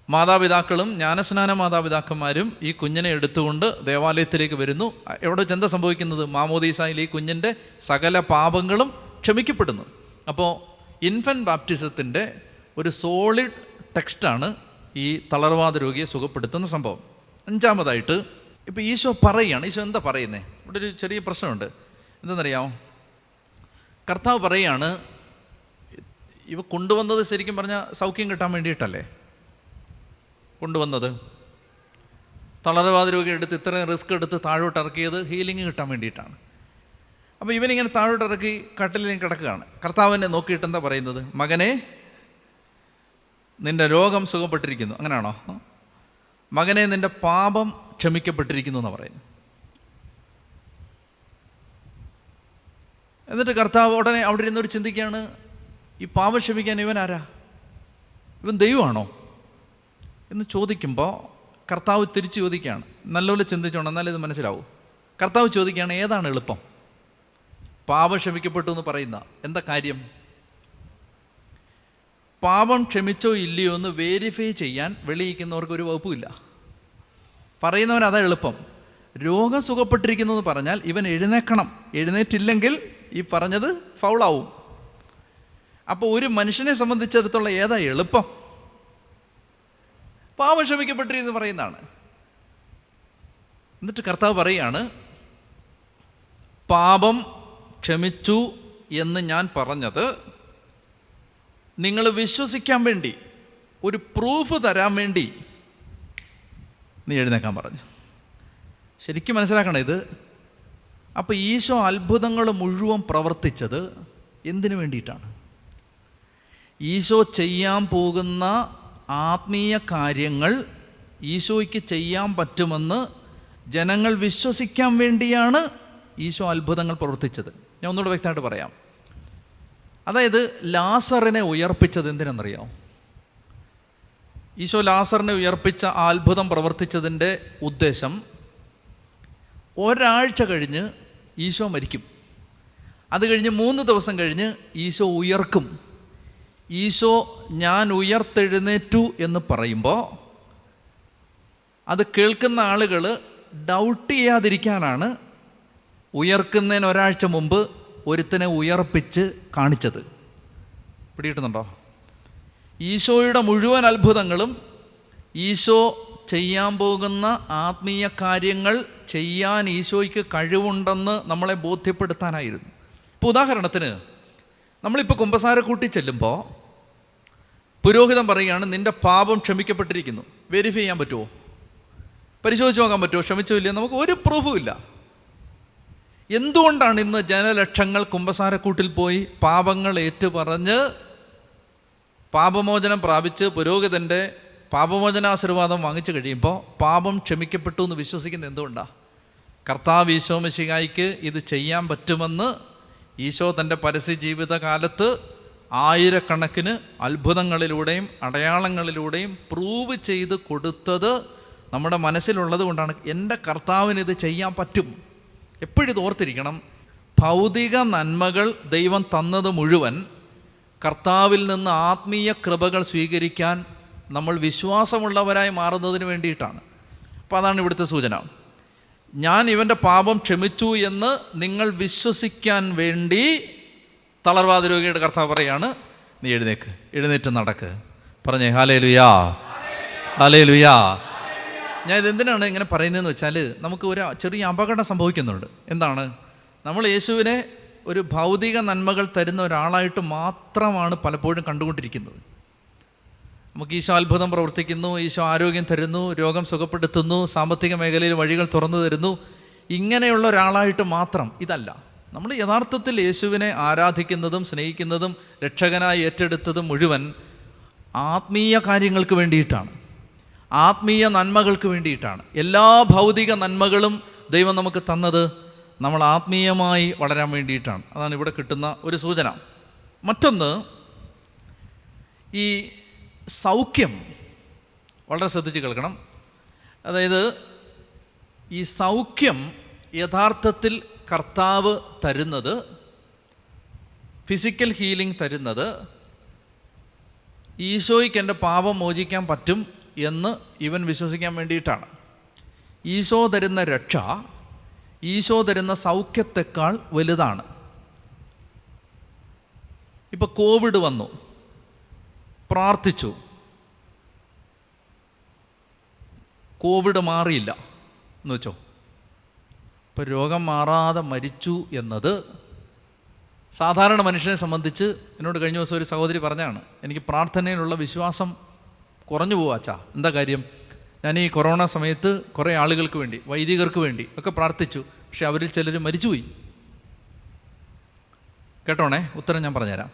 മാതാപിതാക്കളും ജ്ഞാനസ്നാന മാതാപിതാക്കന്മാരും ഈ കുഞ്ഞിനെ എടുത്തുകൊണ്ട് ദേവാലയത്തിലേക്ക് വരുന്നു. എവിടെ ചെന്ത സംഭവിക്കുന്നത്? മാമോദീസായിൽ ഈ കുഞ്ഞിന്റെ സകല പാപങ്ങളും ക്ഷമിക്കപ്പെടുന്നു. അപ്പോൾ ഇൻഫൻ ബാപ്റ്റിസത്തിന്റെ ഒരു സോളിഡ് ടെക്സ്റ്റാണ് ഈ തളർവാദ രോഗിയെ സുഖപ്പെടുത്തുന്ന സംഭവം. അഞ്ചാമതായിട്ട് ഇപ്പോൾ ഈശോ പറയുകയാണ് ഈശോ എന്താ പറയുന്നത് ഇവിടെ ഒരു ചെറിയ പ്രശ്നമുണ്ട്. എന്തെന്നറിയാമോ? കർത്താവ് പറയുകയാണ് ഇവ കൊണ്ടുവന്നത് ശരിക്കും പറഞ്ഞാൽ സൗഖ്യം കിട്ടാൻ വേണ്ടിയിട്ടല്ലേ? കൊണ്ടുവന്നത്. തളർവാദ രോഗി എടുത്ത് ഇത്രയും റിസ്ക് എടുത്ത് താഴോട്ട് ഇറക്കിയത് ഹീലിംഗ് കിട്ടാൻ വേണ്ടിയിട്ടാണ്. അപ്പോൾ ഇവനിങ്ങനെ താഴോട്ട് ഇറക്കി കട്ടിലിൽ കിടക്കുകയാണ്. കർത്താവിനെ നോക്കിയിട്ട് എന്താ പറയുന്നത്? മകനെ നിന്റെ രോഗം സുഖപ്പെട്ടിരിക്കുന്നു. അങ്ങനെയാണോ? മകനെ നിന്റെ പാപം ക്ഷമിക്കപ്പെട്ടിരിക്കുന്നു എന്ന് പറയുന്നു എന്നിട്ട് കർത്താവ് ഉടനെ അവിടെ ഇരുന്നൊരു ചിന്തിക്കുകയാണ് ഈ പാപം ക്ഷമിക്കാൻ ഇവൻ ആരാ? ഇവൻ ദൈവമാണോ? എന്ന് ചോദിക്കുമ്പോൾ കർത്താവ് തിരിച്ചു ചോദിക്കുകയാണ്. നല്ലപോലെ ചിന്തിച്ചോണം എന്നാലേ ഇത് മനസ്സിലാവൂ. കർത്താവ് ചോദിക്കുകയാണ് ഏതാണ് എളുപ്പം? പാപം ക്ഷമിക്കപ്പെട്ടു എന്ന് പറയുന്ന. എന്താ കാര്യം? പാപം ക്ഷമിച്ചോ ഇല്ലയോ എന്ന് വേരിഫൈ ചെയ്യാൻ വെളിയിക്കുന്നവർക്ക് ഒരു വകുപ്പുമില്ല പറയുന്നവൻ അതാ എളുപ്പം. രോഗം സുഖപ്പെട്ടിരിക്കുന്നു എന്ന് പറഞ്ഞാൽ ഇവൻ എഴുന്നേക്കണം. എഴുന്നേറ്റില്ലെങ്കിൽ ഈ പറഞ്ഞത് ഫൗളാവും. അപ്പോൾ ഒരു മനുഷ്യനെ സംബന്ധിച്ചിടത്തോളം ഏതാ എളുപ്പം? പാപം ക്ഷമിക്കപ്പെട്ടിരിക്കുന്നു പറയുന്നതാണ്. എന്നിട്ട് കർത്താവ് പറയുകയാണ് പാപം ക്ഷമിച്ചു എന്ന് ഞാൻ പറഞ്ഞത് നിങ്ങൾ വിശ്വസിക്കാൻ വേണ്ടി ഒരു പ്രൂഫ് തരാൻ വേണ്ടി നീ എഴുന്നേക്കാൻ പറഞ്ഞു. ശരിക്കും മനസ്സിലാക്കണം ഇത്? അപ്പോൾ ഈശോ അത്ഭുതങ്ങൾ മുഴുവൻ പ്രവർത്തിച്ചത് എന്തിനു വേണ്ടിയിട്ടാണ്? ഈശോ ചെയ്യാൻ പോകുന്ന ആത്മീയ കാര്യങ്ങൾ ഈശോയ്ക്ക് ചെയ്യാൻ പറ്റുമെന്ന് ജനങ്ങൾ വിശ്വസിക്കാൻ വേണ്ടിയാണ് ഈശോ അത്ഭുതങ്ങൾ പ്രവർത്തിച്ചത്. ഞാൻ ഒന്നുകൂടെ വ്യക്തമായിട്ട് പറയാം. അതായത് ലാസറിനെ ഉയർപ്പിച്ചത് എന്തിനെന്നറിയാം? ഈശോ ലാസറിനെ ഉയർപ്പിച്ച അത്ഭുതം പ്രവർത്തിച്ചതിന്റെ ഉദ്ദേശം ഒരാഴ്ച കഴിഞ്ഞ് ഈശോ മരിക്കും. അത് കഴിഞ്ഞ് മൂന്ന് ദിവസം കഴിഞ്ഞ് ഈശോ ഉയർക്കും. ഈശോ ഞാൻ ഉയർത്തെഴുന്നേറ്റു എന്ന് പറയുമ്പോൾ അത് കേൾക്കുന്ന ആളുകൾ ഡൗട്ട് ചെയ്യാതിരിക്കാനാണ് ഉയർക്കുന്നതിന് ഒരാഴ്ച മുമ്പ് ഒരുത്തനെ ഉയർപ്പിച്ച് കാണിച്ചത്. പിടികിട്ടുന്നുണ്ടോ? ഈശോയുടെ മുഴുവൻ അത്ഭുതങ്ങളും ഈശോ ചെയ്യാൻ പോകുന്ന ആത്മീയ കാര്യങ്ങൾ ചെയ്യാൻ ഈശോയ്ക്ക് കഴിവുണ്ടെന്ന് നമ്മളെ ബോധ്യപ്പെടുത്താനായിരുന്നു. ഇപ്പോൾ ഉദാഹരണത്തിന് നമ്മളിപ്പോൾ കുമ്പസാരക്കൂട്ടി ചെല്ലുമ്പോൾ പുരോഹിതൻ പറയുകയാണ് നിന്റെ പാപം ക്ഷമിക്കപ്പെട്ടിരിക്കുന്നു. വെരിഫൈ ചെയ്യാൻ പറ്റുമോ പരിശോധിച്ച് നോക്കാൻ പറ്റുമോ ക്ഷമിച്ചോ ഇല്ലയോ? നമുക്ക് ഒരു പ്രൂഫും ഇല്ല. എന്തുകൊണ്ടാണ് ഇന്ന് ജനലക്ഷങ്ങൾ കുമ്പസാരക്കൂട്ടിൽ പോയി പാപങ്ങൾ ഏറ്റുപറഞ്ഞ് പാപമോചനം പ്രാപിച്ച് പുരോഹിതന്റെ പാപമോചനാശീർവാദം വാങ്ങിച്ചു കഴിയുമ്പോൾ പാപം ക്ഷമിക്കപ്പെട്ടു എന്ന് വിശ്വസിക്കുന്നത് എന്തുകൊണ്ടാണ് കർത്താവ് ഈശോ മിശിഹായിക്ക് ഇത് ചെയ്യാൻ പറ്റുമെന്ന് ഈശോ തന്റെ പരസ്യ ജീവിതകാലത്ത് ആയിരക്കണക്കിന് അത്ഭുതങ്ങളിലൂടെയും അടയാളങ്ങളിലൂടെയും പ്രൂവ് ചെയ്ത് കൊടുത്തത് നമ്മുടെ മനസ്സിലുള്ളത് കൊണ്ടാണ്. എന്റെ കർത്താവിന് ഇത് ചെയ്യാൻ പറ്റും. എപ്പോഴും ഓർത്തിരിക്കണം. ഭൗതിക നന്മകൾ ദൈവം തന്നത് മുഴുവൻ കർത്താവിൽ നിന്ന് ആത്മീയ കൃപകൾ സ്വീകരിക്കാൻ നമ്മൾ വിശ്വാസമുള്ളവരായി മാറുന്നതിന് വേണ്ടിയിട്ടാണ്. അപ്പോൾ അതാണ് ഇവിടുത്തെ സൂചന. ഞാൻ ഇവന്റെ പാപം ക്ഷമിച്ചു എന്ന് നിങ്ങൾ വിശ്വസിക്കാൻ വേണ്ടി തളർവാദ രോഗിയുടെ കർത്താവ് പറയാണ് നീ എഴുന്നേക്ക്. എഴുന്നേറ്റ് നടക്ക്. പറഞ്ഞേ ഹാലേ ലുയാ ഹാലേ ലുയാ ഞാൻ ഇതെന്തിനാണ് ഇങ്ങനെ പറയുന്നതെന്ന് വെച്ചാൽ നമുക്ക് ഒരു ചെറിയ അപകടം സംഭവിക്കുന്നുണ്ട്. എന്താണ്? നമ്മൾ യേശുവിനെ ഒരു ഭൗതിക നന്മകൾ തരുന്ന ഒരാളായിട്ട് മാത്രമാണ് പലപ്പോഴും കണ്ടുകൊണ്ടിരിക്കുന്നത്. നമുക്ക് ഈശോ അത്ഭുതം പ്രവർത്തിക്കുന്നു ഈശോ ആരോഗ്യം തരുന്നു രോഗം സുഖപ്പെടുത്തുന്നു സാമ്പത്തിക മേഖലയിൽ വഴികൾ തുറന്നു തരുന്നു. ഇങ്ങനെയുള്ള ഒരാളായിട്ട് മാത്രം ഇതല്ല. നമ്മൾ യഥാർത്ഥത്തിൽ യേശുവിനെ ആരാധിക്കുന്നതും സ്നേഹിക്കുന്നതും രക്ഷകനായി ഏറ്റെടുത്തതും മുഴുവൻ ആത്മീയ കാര്യങ്ങൾക്ക് വേണ്ടിയിട്ടാണ്. ആത്മീയ നന്മകൾക്ക് വേണ്ടിയിട്ടാണ്. എല്ലാ ഭൗതിക നന്മകളും ദൈവം നമുക്ക് തന്നത് നമ്മൾ ആത്മീയമായി വളരാൻ വേണ്ടിയിട്ടാണ്. അതാണ് ഇവിടെ കിട്ടുന്ന ഒരു സൂചന. മറ്റൊന്ന് ഈ സൗഖ്യം വളരെ ശ്രദ്ധിച്ച് കേൾക്കണം. അതായത് ഈ സൗഖ്യം യഥാർത്ഥത്തിൽ കർത്താവ് തരുന്നത് ഫിസിക്കൽ ഹീലിംഗ് തരുന്നത് ഈശോയ്ക്ക് എന്റെ പാപം മോചിക്കാൻ പറ്റും എന്ന് ഇവൻ വിശ്വസിക്കാൻ വേണ്ടിയിട്ടാണ്. ഈശോ തരുന്ന രക്ഷ ഈശോ തരുന്ന സൗഖ്യത്തെക്കാൾ വലുതാണ്. ഇപ്പം കോവിഡ് വന്നു. പ്രാർത്ഥിച്ചു. കോവിഡ് മാറിയില്ല എന്ന് വെച്ചോ. ഇപ്പം രോഗം മാറാതെ മരിച്ചു എന്നത് സാധാരണ മനുഷ്യനെ സംബന്ധിച്ച് എന്നോട് കഴിഞ്ഞ ദിവസം ഒരു സഹോദരി പറഞ്ഞാണ് എനിക്ക് പ്രാർത്ഥനയിലുള്ള വിശ്വാസം കുറഞ്ഞു പോവാച്ചാ എന്താ കാര്യം? ഞാൻ ഈ കൊറോണ സമയത്ത് കുറേ ആളുകൾക്ക് വേണ്ടി വൈദികർക്ക് വേണ്ടി ഒക്കെ പ്രാർത്ഥിച്ചു. പക്ഷെ അവരിൽ ചിലർ മരിച്ചുപോയി. കേട്ടോണേ? ഉത്തരം ഞാൻ പറഞ്ഞുതരാം.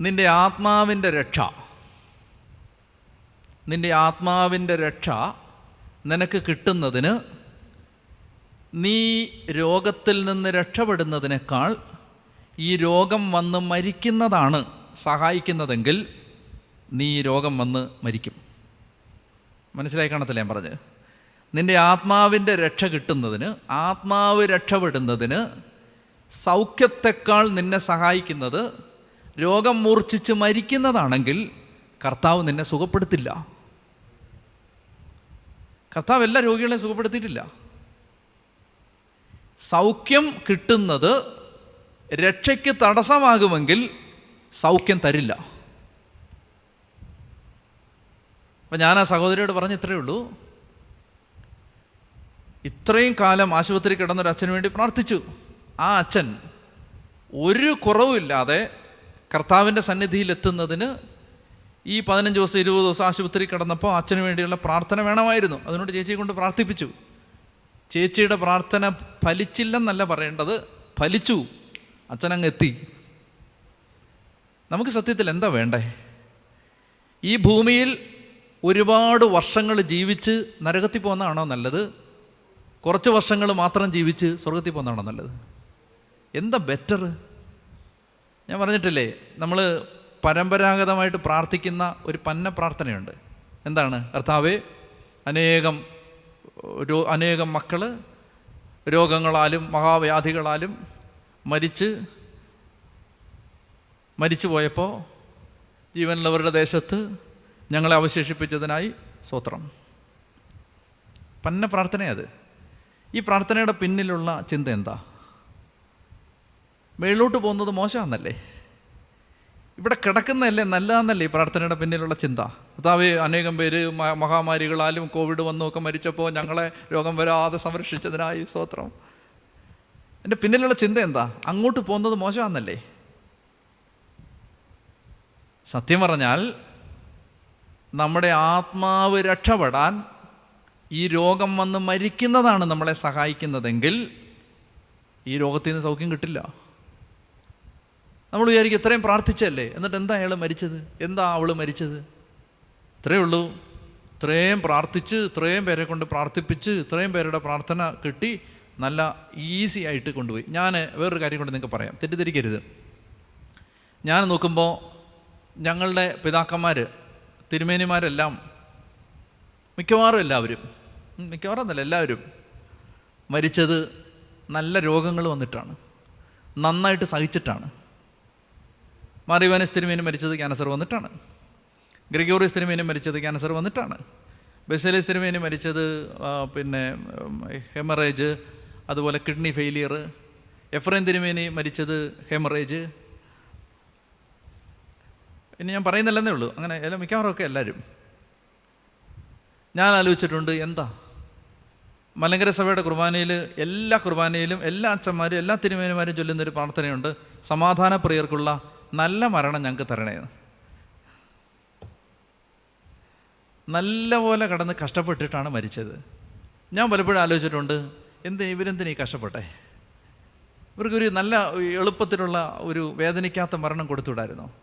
നിന്റെ ആത്മാവിന്റെ രക്ഷ നിന്റെ ആത്മാവിന്റെ രക്ഷ നിനക്ക് കിട്ടുന്നതിന് നീ രോഗത്തിൽ നിന്ന് രക്ഷപ്പെടുന്നതിനേക്കാൾ ഈ രോഗം വന്ന് മരിക്കുന്നതാണ് സഹായിക്കുന്നതെങ്കിൽ നീ രോഗം വന്ന് മരിക്കും. മനസ്സിലായി കാണത്തില്ല ഞാൻ പറഞ്ഞത്? നിന്റെ ആത്മാവിന്റെ രക്ഷ കിട്ടുന്നതിന് ആത്മാവ് രക്ഷപ്പെടുന്നതിന് സൗഖ്യത്തെക്കാൾ നിന്നെ സഹായിക്കുന്നത് രോഗം മൂർച്ഛിച്ച് മരിക്കുന്നതാണെങ്കിൽ കർത്താവ് നിന്നെ സുഖപ്പെടുത്തില്ല. കർത്താവ് എല്ലാ രോഗികളെയും സുഖപ്പെടുത്തിയിട്ടില്ല. സൗഖ്യം കിട്ടുന്നത് രക്ഷയ്ക്ക് തടസ്സമാകുമെങ്കിൽ സൗഖ്യം തരില്ല. അപ്പം ഞാൻ ആ സഹോദരിയോട് പറഞ്ഞ് ഇത്രയേ ഉള്ളൂ. ഇത്രയും കാലം ആശുപത്രി കിടന്നൊരു അച്ഛന് വേണ്ടി പ്രാർത്ഥിച്ചു. ആ അച്ഛൻ ഒരു കുറവുമില്ലാതെ കർത്താവിന്റെ സന്നിധിയിൽ എത്തുന്നതിന് ഈ പതിനഞ്ച് ദിവസം ഇരുപത് ദിവസം ആശുപത്രി കിടന്നപ്പോൾ അച്ഛന് വേണ്ടിയുള്ള പ്രാർത്ഥന വേണമായിരുന്നു. അതിനോട് ചേച്ചിയെ കൊണ്ട് പ്രാർത്ഥിപ്പിച്ചു. ചേച്ചിയുടെ പ്രാർത്ഥന ഫലിച്ചില്ലെന്നല്ല പറയേണ്ടത് ഫലിച്ചു. അച്ഛനങ്ങ് എത്തി. നമുക്ക് സത്യത്തിൽ എന്താ വേണ്ടേ? ഈ ഭൂമിയിൽ ഒരുപാട് വർഷങ്ങൾ ജീവിച്ച് നരകത്തിൽ പോകുന്നതാണോ നല്ലത്? കുറച്ച് വർഷങ്ങൾ മാത്രം ജീവിച്ച് സ്വർഗത്തിൽ പോകുന്നതാണോ നല്ലത്? എന്താ ബെറ്റർ ഞാൻ പറഞ്ഞിട്ടില്ലേ നമ്മൾ പരമ്പരാഗതമായിട്ട് പ്രാർത്ഥിക്കുന്ന ഒരു പന്ന പ്രാർത്ഥനയുണ്ട്. എന്താണ്? കർത്താവേ അനേകം രോ അനേകം മക്കൾ രോഗങ്ങളാലും മഹാവ്യാധികളാലും മരിച്ച് മരിച്ചു പോയപ്പോൾ ജീവനുള്ളവരുടെ ദേശത്ത് ഞങ്ങളെ അവശേഷിപ്പിച്ചതിനായി സ്വത്രം പന്ന പ്രാർത്ഥനയത് ഈ പ്രാർത്ഥനയുടെ പിന്നിലുള്ള ചിന്ത എന്താ? മേളിലോട്ട് പോകുന്നത് മോശമാണെന്നല്ലേ ഇവിടെ കിടക്കുന്നതല്ലേ നല്ലതാന്നല്ലേ ഈ പ്രാർത്ഥനയുടെ പിന്നിലുള്ള ചിന്ത? അതാവ് അനേകം പേര് മഹാമാരികളാലും കോവിഡ് വന്നും ഒക്കെ മരിച്ചപ്പോൾ ഞങ്ങളെ രോഗം വരാതെ സംരക്ഷിച്ചതിനായി സ്തോത്രം. എന്റെ പിന്നിലുള്ള ചിന്ത എന്താ? അങ്ങോട്ട് പോകുന്നത് മോശമാണെന്നല്ലേ സത്യം പറഞ്ഞാൽ നമ്മുടെ ആത്മാവ് രക്ഷപ്പെടാൻ ഈ രോഗം വന്ന് മരിക്കുന്നതാണ് നമ്മളെ സഹായിക്കുന്നതെങ്കിൽ ഈ രോഗത്തിൽ നിന്ന് സൗഖ്യം കിട്ടില്ല. നമ്മൾ വിചാരിക്കും ഇത്രയും പ്രാർത്ഥിച്ചല്ലേ എന്നിട്ട് എന്താ അയാൾ മരിച്ചത്? എന്താ അവൾ മരിച്ചത്? ഇത്രയേ ഉള്ളൂ. ഇത്രയും പ്രാർത്ഥിച്ച് ഇത്രയും പേരെ കൊണ്ട് പ്രാർത്ഥിപ്പിച്ച് ഇത്രയും പേരുടെ പ്രാർത്ഥന കിട്ടി നല്ല ഈസി ആയിട്ട് കൊണ്ടുപോയി. ഞാൻ വേറൊരു കാര്യം കൊണ്ട് നിങ്ങൾക്ക് പറയാം. തെറ്റിദ്ധരിക്കരുത്. ഞാൻ നോക്കുമ്പോൾ ഞങ്ങളുടെ പിതാക്കന്മാർ തിരുമേനിമാരെല്ലാം മിക്കവാറും എല്ലാവരും മിക്കവാറും എന്നല്ല എല്ലാവരും മരിച്ചത് നല്ല രോഗങ്ങൾ വന്നിട്ടാണ്. നന്നായിട്ട് സഹിച്ചിട്ടാണ്. മാറിവാനസ് തിരുമേനി മരിച്ചത് ക്യാൻസർ വന്നിട്ടാണ്. ഗ്രിഗോറിയസ് തിരുമേനി മരിച്ചത് ക്യാൻസർ വന്നിട്ടാണ്. ബെസലേസ് തിരുമേനി മരിച്ചത് പിന്നെ ഹെമറേജ് അതുപോലെ കിഡ്നി ഫെയിലിയർ എഫ്രൈൻ തിരുമേനി മരിച്ചത് ഹെമറേജ്. ഇനി ഞാൻ പറയുന്നില്ലെന്നേ ഉള്ളൂ. അങ്ങനെ എല്ലാം മിക്കവാറും ഒക്കെ എല്ലാവരും ഞാൻ ആലോചിച്ചിട്ടുണ്ട് എന്താ? മലങ്കര സഭയുടെ കുർബാനയിൽ എല്ലാ കുർബാനയിലും എല്ലാ അച്ഛന്മാരും എല്ലാ തിരുമേനിമാരും ചൊല്ലുന്നൊരു പ്രാർത്ഥനയുണ്ട്. സമാധാന പ്രിയർക്കുള്ള നല്ല മരണം ഞങ്ങൾക്ക് തരണേ. നല്ലപോലെ കടന്ന് കഷ്ടപ്പെട്ടിട്ടാണ് മരിച്ചത്. ഞാൻ പലപ്പോഴും ആലോചിച്ചിട്ടുണ്ട് എന്ത് ഇവരെന്തിനു ഈ കഷ്ടപ്പെട്ടെ? ഇവർക്കൊരു നല്ല എളുപ്പത്തിലുള്ള ഒരു വേദനിക്കാത്ത മരണം കൊടുത്തുവിടായിരുന്നോ?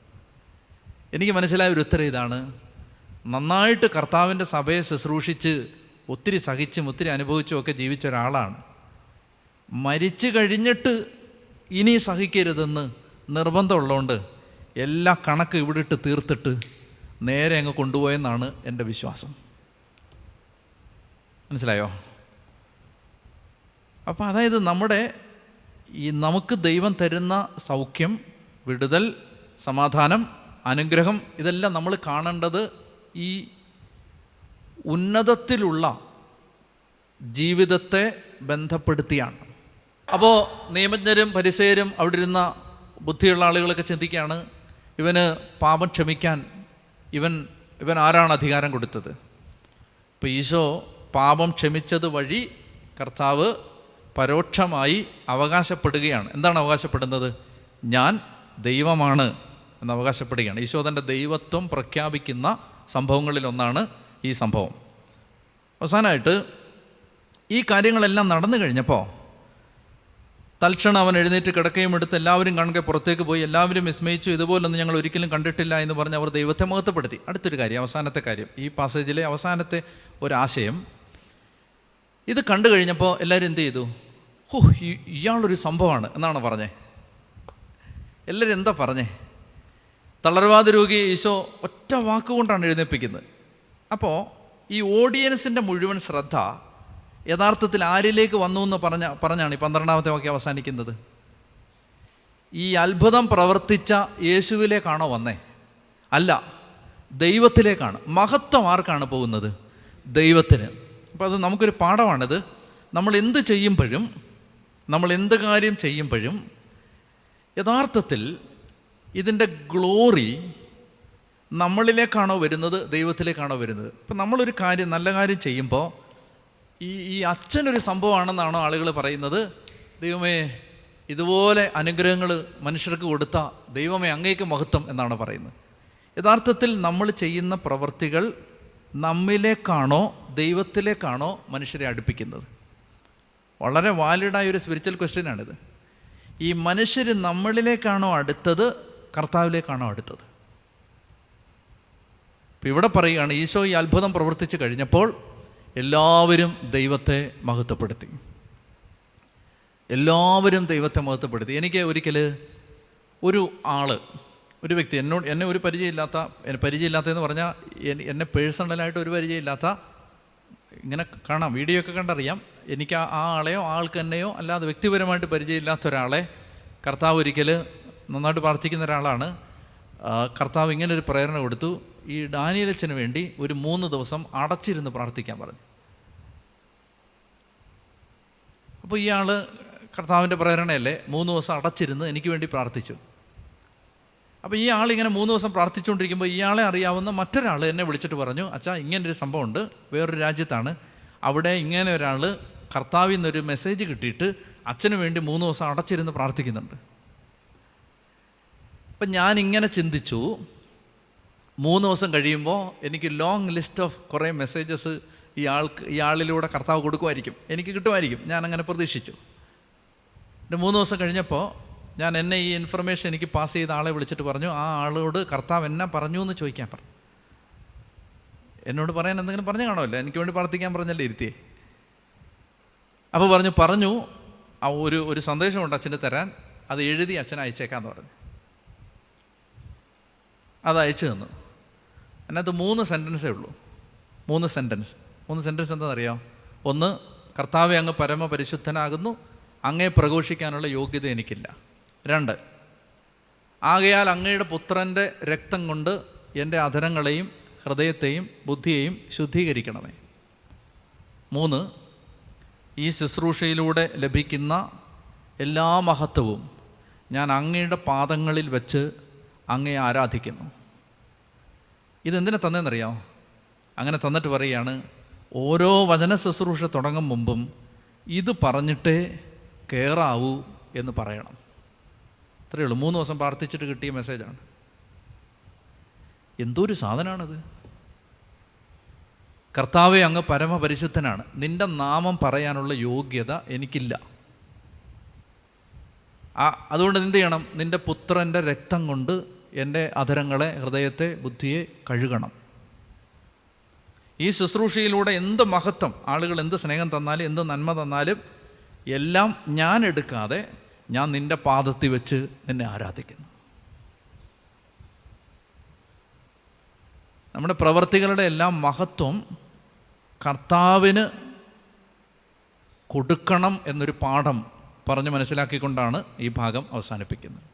എനിക്ക് മനസ്സിലായ ഒരു ഉത്തരം ഇതാണ്. നന്നായിട്ട് കർത്താവിന്റെ സഭയെ ശുശ്രൂഷിച്ച് ഒത്തിരി സഹിച്ചും ഒത്തിരി അനുഭവിച്ചും ഒക്കെ ജീവിച്ച ഒരാളാണ്. മരിച്ചു കഴിഞ്ഞിട്ട് ഇനി സഹിക്കരുതെന്ന് നിർബന്ധമുള്ളതുകൊണ്ട് എല്ലാ കണക്ക് ഇവിടെ ഇട്ട് തീർത്തിട്ട് നേരെ അങ്ങ് കൊണ്ടുപോയെന്നാണ് എന്റെ വിശ്വാസം. മനസ്സിലായോ? അപ്പോൾ അതായത് നമ്മുടെ ഈ നമുക്ക് ദൈവം തരുന്ന സൗഖ്യം വിടുതൽ സമാധാനം അനുഗ്രഹം ഇതെല്ലാം നമ്മൾ കാണേണ്ടത് ഈ ഉന്നതത്തിലുള്ള ജീവിതത്തെ ബന്ധപ്പെടുത്തിയാണ്. അപ്പോൾ നിയമജ്ഞരും പരിസയരും അവിടെ ഇരുന്ന ബുദ്ധിയുള്ള ആളുകളൊക്കെ ചിന്തിക്കുകയാണ് ഇവന് പാപം ക്ഷമിക്കാൻ ഇവൻ ഇവൻ ആരാണ് അധികാരം കൊടുത്തത്? ഇപ്പോൾ ഈശോ പാപം ക്ഷമിച്ചത് വഴി കർത്താവ് പരോക്ഷമായി അവകാശപ്പെടുകയാണ്. എന്താണ് അവകാശപ്പെടുന്നത്? ഞാൻ ദൈവമാണ്. എന്ന് അവകാശപ്പെടുകയാണ്. ഈശോ തന്റെ ദൈവത്വം പ്രഖ്യാപിക്കുന്ന സംഭവങ്ങളിലൊന്നാണ് ഈ സംഭവം. അവസാനമായിട്ട് ഈ കാര്യങ്ങളെല്ലാം നടന്നു കഴിഞ്ഞപ്പോൾ തൽക്ഷണം അവൻ എഴുന്നേറ്റ് കിടക്കുകയും എടുത്ത് എല്ലാവരും കാണുക പുറത്തേക്ക് പോയി എല്ലാവരും വിസ്മയിച്ചു ഇതുപോലൊന്നും ഞങ്ങൾ ഒരിക്കലും കണ്ടിട്ടില്ല എന്ന് പറഞ്ഞ് അവർ ദൈവത്തെ മഹത്വപ്പെടുത്തി. അടുത്തൊരു കാര്യം അവസാനത്തെ കാര്യം. ഈ പാസേജിലെ അവസാനത്തെ ഒരാശയം. ഇത് കണ്ടു കഴിഞ്ഞപ്പോൾ എല്ലാവരും എന്ത് ചെയ്തു? ഹോ ഇയാളൊരു സംഭവമാണ് എന്നാണ് പറഞ്ഞേ. എല്ലാവരും എന്താ പറഞ്ഞേ? തളർവാദ രോഗിയെ ഈശോ ഒറ്റ വാക്കുകൊണ്ടാണ് എഴുന്നേൽപ്പിക്കുന്നത്. അപ്പോൾ ഈ ഓഡിയൻസിന്റെ മുഴുവൻ ശ്രദ്ധ യഥാർത്ഥത്തിൽ ആരിലേക്ക് വന്നു എന്ന് പറഞ്ഞ പറഞ്ഞാണ് ഈ പന്ത്രണ്ടാമത്തെ വാക്യം അവസാനിക്കുന്നത്. ഈ അത്ഭുതം പ്രവർത്തിച്ച യേശുവിലേക്കാണോ വന്നേ? അല്ല ദൈവത്തിലേക്കാണ്. മഹത്വം ആർക്കാണ് പോകുന്നത്? ദൈവത്തിന്. അപ്പോൾ അത് നമുക്കൊരു പാഠമാണിത്. നമ്മൾ എന്ത് ചെയ്യുമ്പോഴും നമ്മൾ എന്ത് കാര്യം ചെയ്യുമ്പോഴും യഥാർത്ഥത്തിൽ ഇതിന്റെ ഗ്ലോറി നമ്മളിലേക്കാണോ വരുന്നത് ദൈവത്തിലേക്കാണോ വരുന്നത്? ഇപ്പം നമ്മളൊരു കാര്യം നല്ല കാര്യം ചെയ്യുമ്പോൾ ഈ ഈ അച്ഛനൊരു സംഭവമാണെന്നാണോ ആളുകൾ പറയുന്നത്? ദൈവമേ ഇതുപോലെ അനുഗ്രഹങ്ങൾ മനുഷ്യർക്ക് കൊടുത്ത ദൈവമേ അങ്ങേക്ക് മഹത്വം എന്നാണ് പറയുന്നത്. യഥാർത്ഥത്തിൽ നമ്മൾ ചെയ്യുന്ന പ്രവൃത്തികൾ നമ്മിലേക്കാണോ ദൈവത്തിലേക്കാണോ മനുഷ്യരെ അടുപ്പിക്കുന്നത്? വളരെ വാലിഡായ ഒരു സ്പിരിച്വൽ ക്വസ്റ്റ്യനാണിത് ഈ മനുഷ്യർ നമ്മളിലേക്കാണോ അടുത്തത് കർത്താവിലേക്കാണോ അടുത്തത്? ഇപ്പം ഇവിടെ പറയുകയാണ് ഈശോ ഈ അത്ഭുതം പ്രവർത്തിച്ചു കഴിഞ്ഞപ്പോൾ എല്ലാവരും ദൈവത്തെ മഹത്വപ്പെടുത്തി. എല്ലാവരും ദൈവത്തെ മഹത്വപ്പെടുത്തി. എനിക്ക് ഒരിക്കൽ ഒരു ആൾ ഒരു വ്യക്തി എന്നോട് എന്നെ ഒരു പരിചയമില്ലാത്ത പരിചയമില്ലാത്തതെന്ന് പറഞ്ഞാൽ എന്നെ പേഴ്സണലായിട്ട് ഒരു പരിചയമില്ലാത്ത ഇങ്ങനെ കാണാം വീഡിയോ ഒക്കെ കണ്ടറിയാം. എനിക്ക് ആ ആളെയോ ആ ആൾക്ക് തന്നെയോ അല്ലാതെ വ്യക്തിപരമായിട്ട് പരിചയമില്ലാത്ത ഒരാളെ കർത്താവ് ഒരിക്കൽ നന്നായിട്ട് പ്രാർത്ഥിക്കുന്ന ഒരാളാണ്. കർത്താവ് ഇങ്ങനെ ഒരു പ്രേരണ കൊടുത്തു. ഈ ഡാനിയലച്ചന് വേണ്ടി ഒരു മൂന്ന് ദിവസം അടച്ചിരുന്ന് പ്രാർത്ഥിക്കാൻ പറഞ്ഞു. അപ്പോൾ ഇയാൾ കർത്താവിന്റെ പ്രേരണയല്ലേ മൂന്ന് ദിവസം അടച്ചിരുന്ന് എനിക്ക് വേണ്ടി പ്രാർത്ഥിച്ചു. അപ്പോൾ ഈ ആളിങ്ങനെ മൂന്ന് ദിവസം പ്രാർത്ഥിച്ചുകൊണ്ടിരിക്കുമ്പോൾ ഇയാളെ അറിയാവുന്ന മറ്റൊരാൾ എന്നെ വിളിച്ചിട്ട് പറഞ്ഞു അച്ഛാ ഇങ്ങനൊരു സംഭവമുണ്ട്. വേറൊരു രാജ്യത്താണ്. അവിടെ ഇങ്ങനെ ഒരാൾ കർത്താവിൽ നിന്നൊരു മെസ്സേജ് കിട്ടിയിട്ട് അച്ഛന് വേണ്ടി മൂന്ന് ദിവസം അടച്ചിരുന്ന് പ്രാർത്ഥിക്കുന്നുണ്ട്. അപ്പം ഞാൻ ഇങ്ങനെ ചിന്തിച്ചു. മൂന്ന് ദിവസം കഴിയുമ്പോൾ എനിക്ക് ലോങ് ലിസ്റ്റ് ഓഫ് കുറേ മെസ്സേജസ് ഈ ആൾക്ക് ഈ ആളിലൂടെ കർത്താവ് കൊടുക്കുമായിരിക്കും. എനിക്ക് കിട്ടുമായിരിക്കും. ഞാൻ അങ്ങനെ പ്രതീക്ഷിച്ചു. എന്റെ മൂന്ന് ദിവസം കഴിഞ്ഞപ്പോൾ ഞാൻ എന്നെ ഈ ഇൻഫർമേഷൻ എനിക്ക് പാസ് ചെയ്ത ആളെ വിളിച്ചിട്ട് പറഞ്ഞു ആ ആളോട് കർത്താവ് എന്നെ പറഞ്ഞു എന്ന് ചോദിക്കാൻ പറഞ്ഞു എന്നോട് പറയാൻ എന്തെങ്കിലും പറഞ്ഞു കാണുമല്ലോ. എനിക്ക് വേണ്ടി പ്രാർത്ഥിക്കാൻ പറഞ്ഞല്ലേ ഇരുത്തിയേ. അപ്പോൾ പറഞ്ഞു പറഞ്ഞു ആ ഒരു ഒരു സന്ദേശമുണ്ട് അച്ഛന് തരാൻ. അത് എഴുതി അച്ഛൻ അയച്ചേക്കാന്ന് പറഞ്ഞു. അത് അയച്ചു തന്നു അതിനകത്ത് മൂന്ന് സെന്റൻസേ ഉള്ളൂ. മൂന്ന് സെന്റൻസ് മൂന്ന് സെന്റൻസ് എന്താണെന്നറിയോ? ഒന്ന് കർത്താവെ അങ്ങ് പരമപരിശുദ്ധനാകുന്നു. അങ്ങേ പ്രഘോഷിക്കാനുള്ള യോഗ്യത എനിക്കില്ല. രണ്ട് ആകയാൽ അങ്ങയുടെ പുത്രന്റെ രക്തം കൊണ്ട് എന്റെ അധരങ്ങളെയും ഹൃദയത്തെയും ബുദ്ധിയെയും ശുദ്ധീകരിക്കണമേ. മൂന്ന് ഈ ശുശ്രൂഷയിലൂടെ ലഭിക്കുന്ന എല്ലാ മഹത്വവും ഞാൻ അങ്ങയുടെ പാദങ്ങളിൽ വെച്ച് അങ്ങയെ ആരാധിക്കുന്നു. ഇതെന്തിനെ തന്നെന്നറിയോ? അങ്ങനെ തന്നിട്ട് പറയുകയാണ് ഓരോ വചന ശുശ്രൂഷ തുടങ്ങും മുമ്പും ഇത് പറഞ്ഞിട്ടേ കയറാവൂ എന്ന് പറയണം. അത്രയേ ഉള്ളൂ. മൂന്ന് ദിവസം പ്രാർത്ഥിച്ചിട്ട് കിട്ടിയ മെസ്സേജാണ്. എന്തോ ഒരു സാധനമാണിത് കർത്താവെ അങ്ങ് പരമപരിശുദ്ധനാണ്. നിന്റെ നാമം പറയാനുള്ള യോഗ്യത എനിക്കില്ല. ആ അതുകൊണ്ട് എന്ത് ചെയ്യണം? നിന്റെ പുത്രന്റെ രക്തം കൊണ്ട് എന്റെ അധരങ്ങളെ ഹൃദയത്തെ ബുദ്ധിയെ കഴുകണം. ഈ ശുശ്രൂഷയിലൂടെ എന്ത് മഹത്വം? ആളുകൾ എന്ത് സ്നേഹം തന്നാലും എന്ത് നന്മ തന്നാലും എല്ലാം ഞാൻ എടുക്കാതെ ഞാൻ നിന്റെ പാദത്തിൽ വെച്ച് നിന്നെ ആരാധിക്കുന്നു. നമ്മുടെ പ്രവർത്തികളുടെ എല്ലാം മഹത്വം കർത്താവിന് കൊടുക്കണം എന്നൊരു പാഠം പറഞ്ഞ് മനസ്സിലാക്കിക്കൊണ്ടാണ് ഈ ഭാഗം അവസാനിപ്പിക്കുന്നത്.